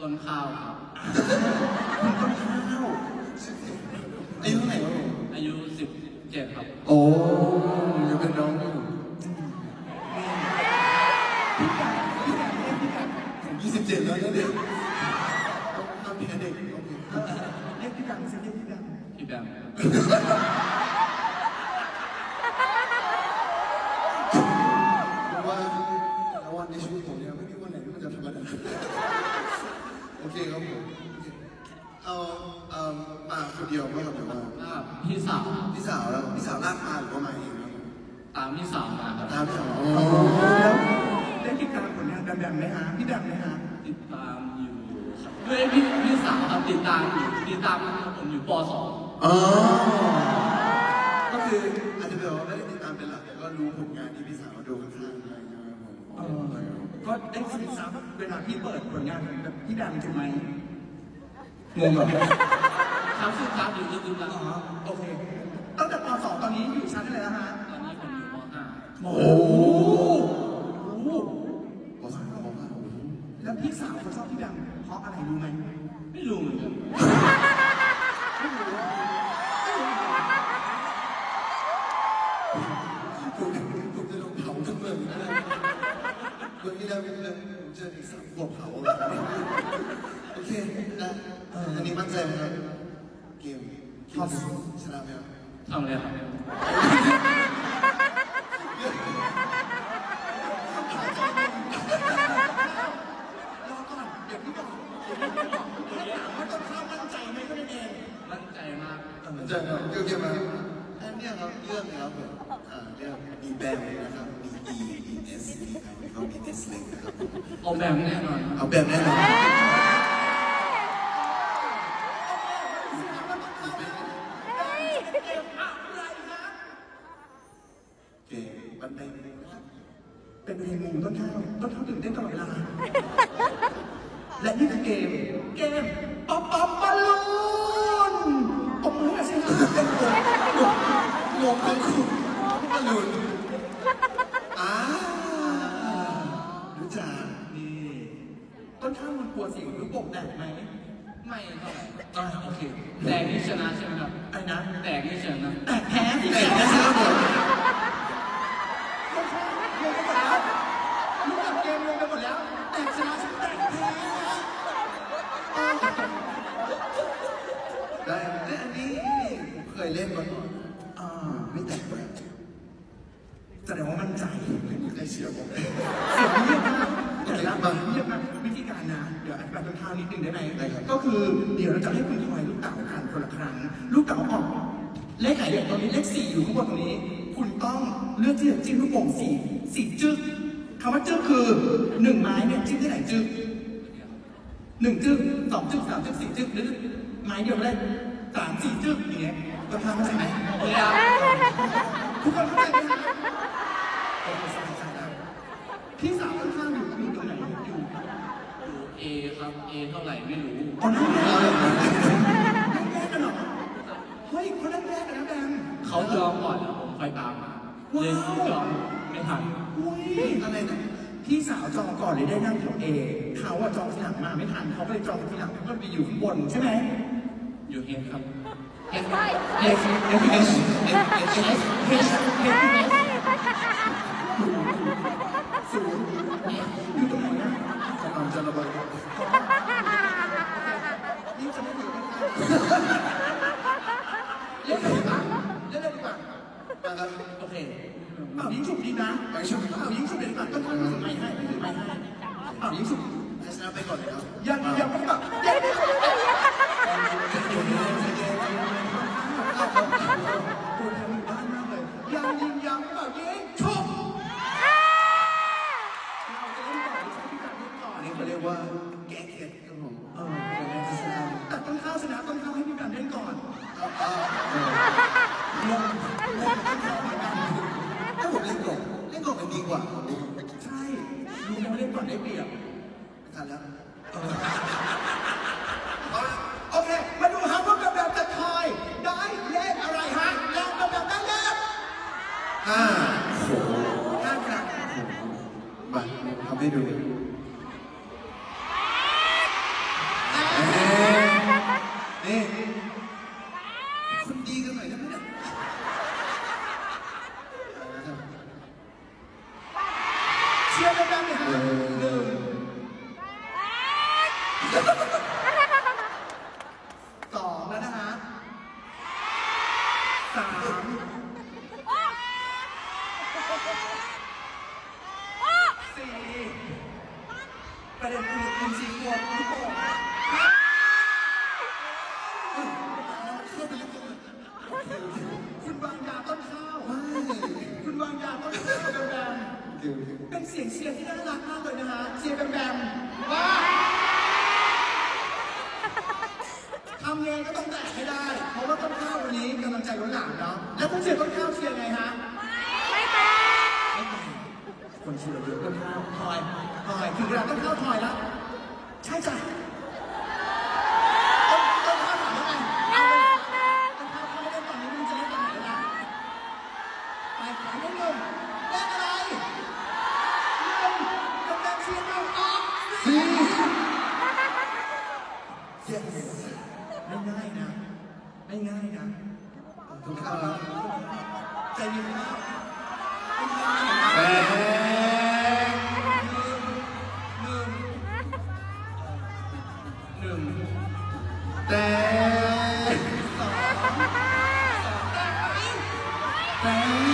ต้นข้าวครับคุณต้นข้าวอายุเท่าไหร่ครับผมอายุ17ครับ โอ้ยังเป็นน้องอยู่พี่ไก่พี่ไก่เรียกพี่ไก่ผมยี่สิบเจ็ดแล้วนะเนี่ยทำเป็นเด็กโอเคเออเรียกพี่ไก่สิเรียกพี่ไก่พี่แบมามพี่สาวอ๋อแล้วได้ติดตามผลงานแบมๆไหมฮะพี่แบมไหมฮะติดตามอยู่ครับเฮ้ยพี่พี่สาวครับติดตามอยู่ติดตามนะครับผมอยู่ป .2 อ๋อก็คืออาจจะแบบว่าไม่ได้ติดตามเป็นหลักแต่ก็รู้ผลงานที่พี่สาวดูข้างๆอะไรอย่างเงี้ยครับผมเออก็ได้ศึกษาเวลาพี่เปิดผลงานของแบบพี่แบมถูกไหมงงเหรอครับซึ่งครับอยู่ลึกๆแล้วอ๋อโอเคตั้งแต่ป .2 ตอนนี้อยู่ชั้นอะไรแล้วฮะ โอ้โหบอกสาวบอกว่าโอ้โหแล้วพี่สาวเขาชอบพี่แบมเพราะอะไรรู้ไหมไม่รู้เหมือนกัน ผมผมจะลงเผาทั้งเมืองนะเมืองที่แล้วเป็นเมืองผมเจออีกสามขวบเผาเลยโอเคนะอันนี้มั่นใจไหมครับเกมเกมชนะไหมครับ ทำเลยครับ รอก่อน เดี๋ยวพี่บอกเดี๋ยวพี่บอกเดี๋ยวถามว่าต้นข้าวมั่นใจไหมก็นั่นเอง มั่นใจมาก มั่น ใจครับโอเคไหมอันเนี้ยครับเรื่องนะครับผมอ่าเรื่องมีแบมนะครับมี E E S E ครับแล้วก็มี S เล็กนะครับผมเอาแบบแน่นอนเอาแบบแน่นอนเกมบันไดนะครับเป็นเพลงมุมต้นข้าวต้นข้าวตื่นเต้นตลอดเวลาและนี่คือเกม เกม ป๊อปป๊อปบอลลูนปมมือหน่อยสิฮะ งอังคู่บอลลูนอ่ารู้จักนี่ต้นข้าวมันกลัวสิวหรือโป่งแตกไหมไม่เท่าไหร่อ่าโอเค แตกนี่ชนะใช่ไหมครับไอ้นะแตกนี่ชนะแตกแพ้สิแต่ไม่ใช่ระบนข้าวงงไปหมดแล้วรู้จักเกมงงไปหมดแล้ว แตกชนะฉันแตกแพ้ ได้แต่อันนี้ผมเคยเล่นมาก่อน อ่า ไม่แตกเลย แสดงว่ามั่นใจ ได้เชียร์ผมเลย เสียงเงียบมากแต่ละแบบเงียบมากวิธีการนะ เดี๋ยวอธิบายต้นข้าวนิดนึงได้ไหม ได้ครับ ก็คือเดี๋ยวเราจะให้คุณทอยลูกเต๋าทานคนละครั้ง ลูกเต๋าออก เลขไหนอย่างตอนนี้เลขสี่อยู่ข้างบนตรงนี้ คุณต้อง เลือกที่จะจิ้มลูกโป่งสี่สี่จึ๊กคำว่าจึ๊กคือหนึ่งไม้เนี่ยจิ้มที่ไหนจึ๊กหนึ่งจึ๊กสองจึ๊กสามจึ๊กสี่จึ๊กหรือไม้เดียวก็ได้สามสี่จึ๊กอย่างเงี้ยต้นข้าวเข้าใจไหมเวลาทุกคนเข้าใจไหมครับโอเคสบายใจแล้วพี่สาวต้นข้าวอยู่อยู่ตรงไหนอยู่อยู่ A ครับ A เท่าไหร่ไม่รู้อ๋อนั่นแหละนั่นแรกกันเหรอเฮ้ยคนนั่นแรกกันนะแบมเขาจองก่อนแล้วผมค่อยตามมา เล่นจองไม่ทันอุ้ยอะไรนะพี่สาวจองก่อนเลยได้นั่งแถวเอเขาอะจองทีหลังมาไม่ทันเขาก็เลยจองทีหลังก็ไปอยู่ข้างบนใช่ไหมอยู่เฮดครับเฮดเอฟเอฟเอสเอฟเอสเอฟเอสเอฟศูนย์อยู่ตรงไหนอะกำลังจะระเบิดนี่จะไม่อยู่กัน นะครับโอเคเป่ายิงฉุบดีนะไปชุบเป่ายิงฉุบเลยดีกว่าต้องทำไม่ให้ไม่ถือไม่ให้เป่ายิงฉุบให้ชนะไปก่อนเลยครับยังยังไม่แบบยังไม่แบบปวดทางบ้านมากเลยยังยิงยังเป่ายิงฉุบเราจะเล่นก่อนหรือใช้พี่การเล่นก่อนอันนี้เขาเรียกว่าแก้เคล็ดครับผมเออแต่ต้นข้าวชนะต้นข้าวให้พี่การเล่นก่อน งงถ้าผมเล่นก่อนเล่น ก่อนมันดีกว่าผมใช่รู้ไหมว่าเล่นก่อนได้เปรียบไม่ทันแล้ว ยวดังๆนะหนึ่งสองแล้วนะฮะสามสี่ประเด็นคือคุณจีกลัวลูกโป่งห้คุณวางยาต้นข้าว คุณวางยาต้นข้าวแบนๆเม เสียงเชียร์ที่น่ารักมากเลยนะคะเชียร์แบมแบมว้าทำยังไงก็ต้องแตะให้ได้ เพราะว่าต้นข้าววันนี้กำลังใจล้นหลัมเนาะแล้วคุณเชียร์ต้นข้าวเชียร์ไงฮะไม่ไม่แตะคนเชียร์เยอะต้นข้าวถอยถอยถึงเวลาต้นข้าวถอยแล้วใช่จ้ะ Bye.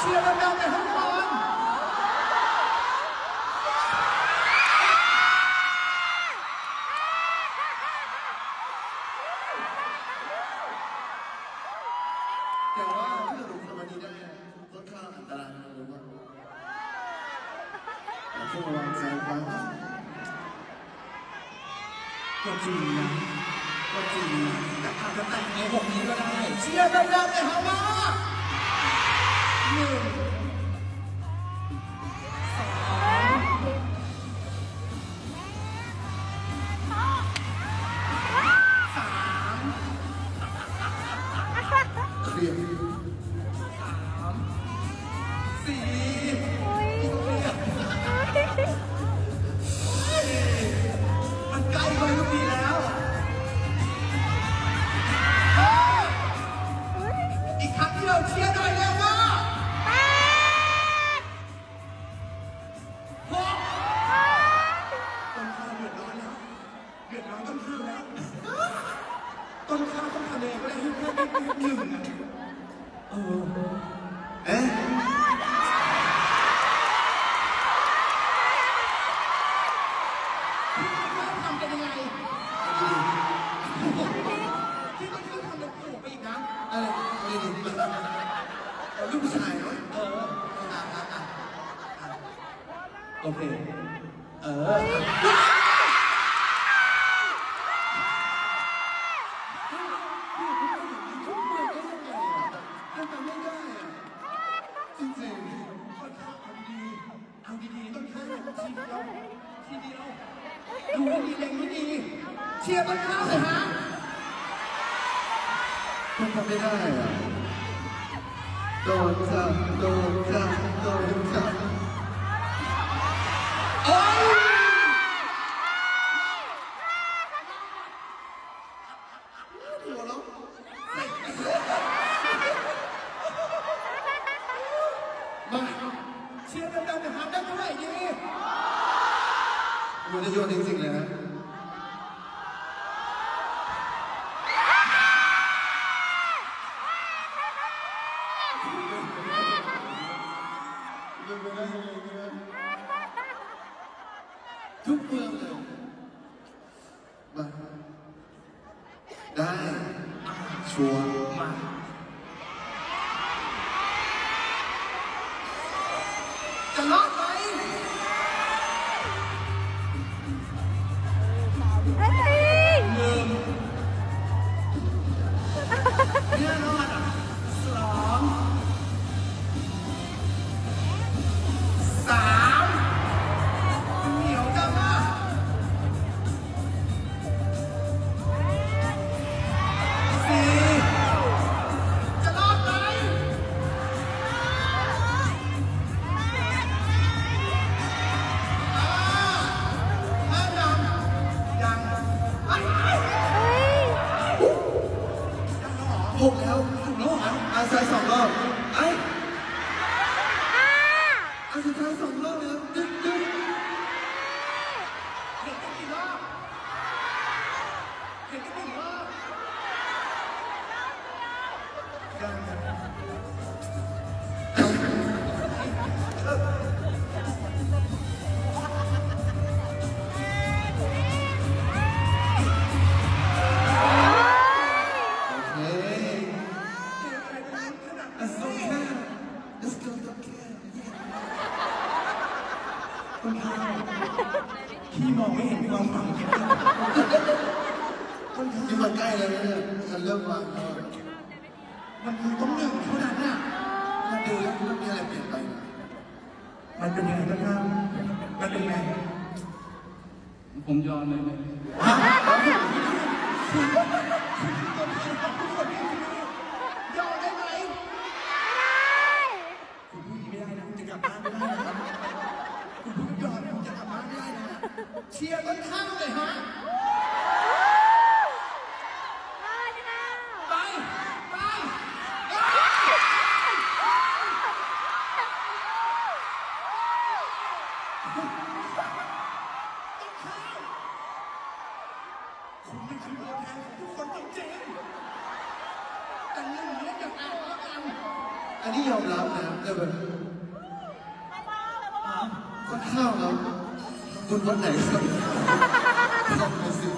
谢谢大家对很好 não dia, nada อยู่ดีเอาลูกผู้ชายเนาะเอออะอะอะโอเค เออ โดนจับโดนจับโดนจับโอ้ย หัวเราะ มาเชียร์ดังๆนะครับได้เท่าไหร่ดี มันจะโยนจริงๆเลยนะ เป็นไปได้ยังไแล้วถูกแล้วเหรออาซายสองรอบไอ้อาอันสุดท้ายสองรอบแล้วดึ๊ดดึ๊ด คุณพายพี่มองไม่เห็นความฝังแค่นี่มันใกล้แล้วเนี่ยฉันเริ่มวางแล้วมันคือต้องหนึ่งเท่านั้นน่ะมันดูแล้วมันมีอะไรเปลี่ยนไปมันเป็นยังไงบ้างครับมันเป็นยังไงผมยอมเลยไหม อันนี้ยอมรับนะแต่แบบก็ข้าวแล้วคุณวันไหนครับทำไปสิ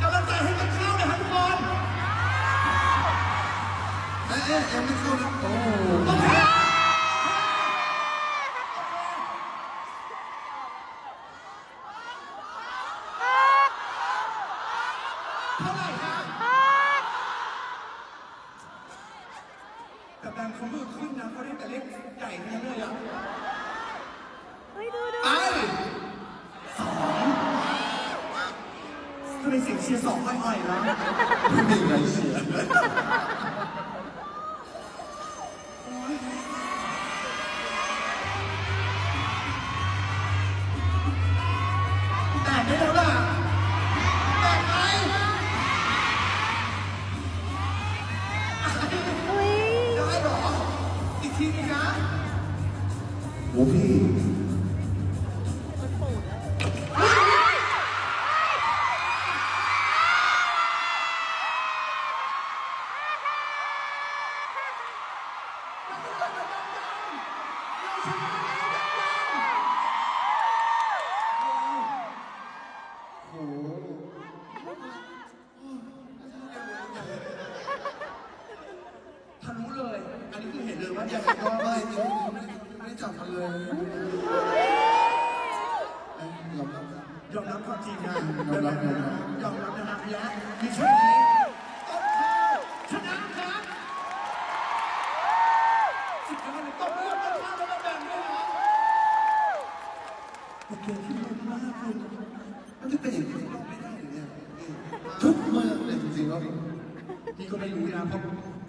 กำลังใจให้กันข้าวนะครับทุกคนเอ๊ะเอ๊ะยังไม่เข้านะโอ้ ดันเขามือขึ้นนะเขาได้แต่เลขใหญ่ทั้งนั้นเลยอะเฮ้ยดูดูไปสองทำไมเสียงเชียร์สองอ่อยๆแล้วไม่มีใครเชียร์แตกได้แล้วล่ะ เห็นเลยว่ายังไม่จริงๆไม่ได้ไม่ได้จับมันเลยเอ๊ะยอมรับนะ ยอมรับความจริงนะยอมรับยอมรับ ยอมรับนะฮะและมีช่วงนี้ต้นข้าวชนะครับสุดยอดเลยต้นเลือดต้นข้าวแล้วมาแบ่งด้วยนะเกมที่มันมากคุณมันจะเป็นอย่างนี้ไม่ได้เลยเนี่ยทุกเมื่อเลยจริงๆแล้ว นี่ก็ไม่รู้นะเพราะ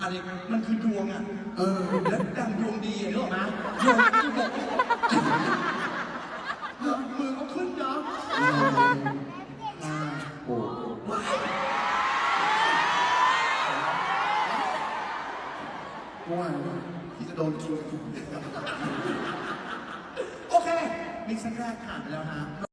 อะไรมันคือดวงอะ เออ แล้วดังดวงดีอะนึกออกไหมดวงที่บอกมือเขาขึ้นนะโอ้ว้ายเมื่อวานที่จะโดนกินโอเคมิชชั่นแรกผ่านไปแล้วฮะ